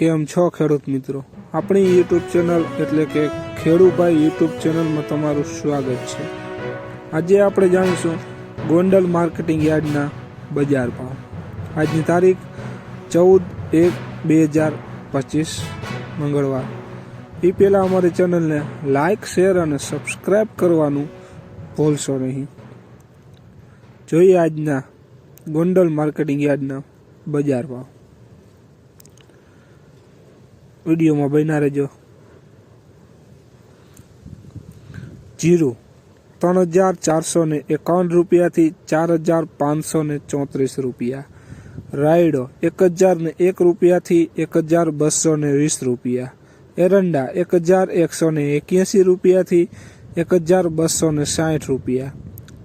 કેમ છો ખેડૂત મિત્રો? આપણી યુટ્યુબ ચેનલ એટલે કે ખેડૂભાઈ યુટ્યુબ ચેનલમાં તમારું સ્વાગત છે. આજે આપણે જાણીશું ગોંડલ માર્કેટિંગ યાર્ડના બજાર ભાવ. આજની તારીખ ચૌદ એક બે હજાર પચીસ, મંગળવાર. એ પહેલાં અમારી ચેનલને લાઇક શેર અને સબસ્ક્રાઈબ કરવાનું ભૂલશો નહીં. જોઈએ આજના ગોંડલ માર્કેટિંગ યાર્ડના બજાર ભાવ. વિડીયોમાં બન્યા રહેજો. જીરું, ત્રણ હજાર ચારસો ને એકાવન રૂપિયાથી ચાર હજાર પાંચસો ને ચોત્રીસ રૂપિયા. રાયડો, એક હજાર ને એક રૂપિયાથી એક હજાર બસો ને વીસ રૂપિયા. એરંડા, એક હજાર એકસો ને એક્યાસી રૂપિયાથી એક હજાર બસો ને સાઠ રૂપિયા.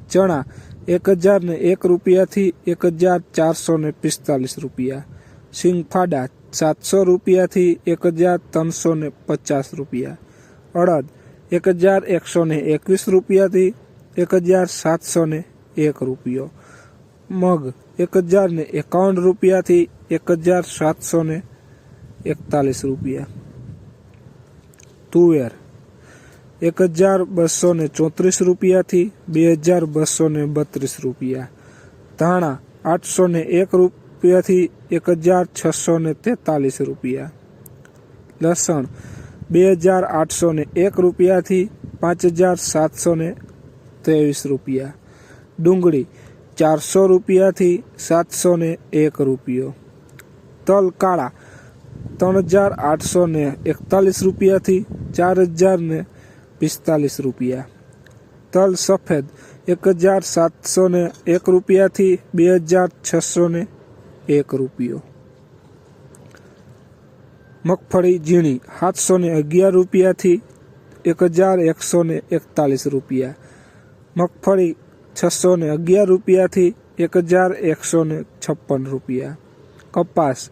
ચણા, એક હજાર ને એક રૂપિયાથી એક હજાર ચારસો ને પિસ્તાલીસ રૂપિયા. સિંગફાડા સાતસો રૂપિયાથી એક હજાર ત્રણસો ને પચાસ રૂપિયા. અડદ એક હજાર એકસો ને એકવીસ રૂપિયાથી એક હજાર સાતસો ને એક રૂપિયો. મગ એક હજાર ને એકાવન રૂપિયાથી એક હજાર સાતસો ને એકતાલીસ રૂપિયા. તુવેર એક હજાર બસો ને ચોત્રીસ રૂપિયાથી બે હજાર બસો ને બત્રીસ રૂપિયા. ધાણા આઠસો ને એક રૂપિયાથી એક હજાર છસો ને તેતાલીસ રૂપિયા લસણ બે હજાર આઠસો ને એક રૂપિયાથી પાંચ હજાર સાતસો ને ત્રેવીસ રૂપિયા ડુંગળી ચારસો રૂપિયાથી સાતસો ને એક રૂપિયો તલ કાળા ત્રણ હજાર આઠસો ને એકતાલીસ રૂપિયાથી ચાર હજાર ને પિસ્તાલીસ રૂપિયા તલ સફેદ એક હજાર સાતસો ને એક રૂપિયાથી બે હજાર છસો ને એક રૂપિયો. મગફળી ઝીણી સાતસો ને અગિયાર રૂપિયાથી એક હજાર એકસો ને એકતાલીસ રૂપિયા. મગફળી છસો ને અગિયાર રૂપિયાથી એક હજાર એકસો ને છપ્પન રૂપિયા. કપાસ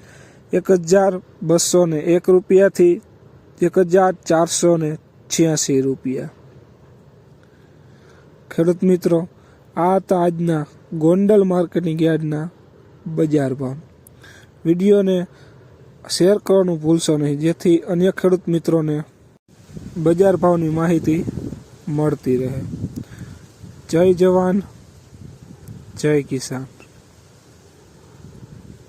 એક હજાર બસો ને એક રૂપિયાથી એક હજાર ચારસો ને છ્યાસી રૂપિયા. ખેડૂત મિત્રો, આ હતા આજના ગોંડલ માર્કેટિંગ યાર્ડના બજાર ભાવ વિડીયોને શેર કરવાનું ભૂલશો નહીં. જેથી અન્ય ખેડૂત મિત્રોને બજાર ભાવની માહિતી મળતી રહે. જય જવાન, જય કિસાન.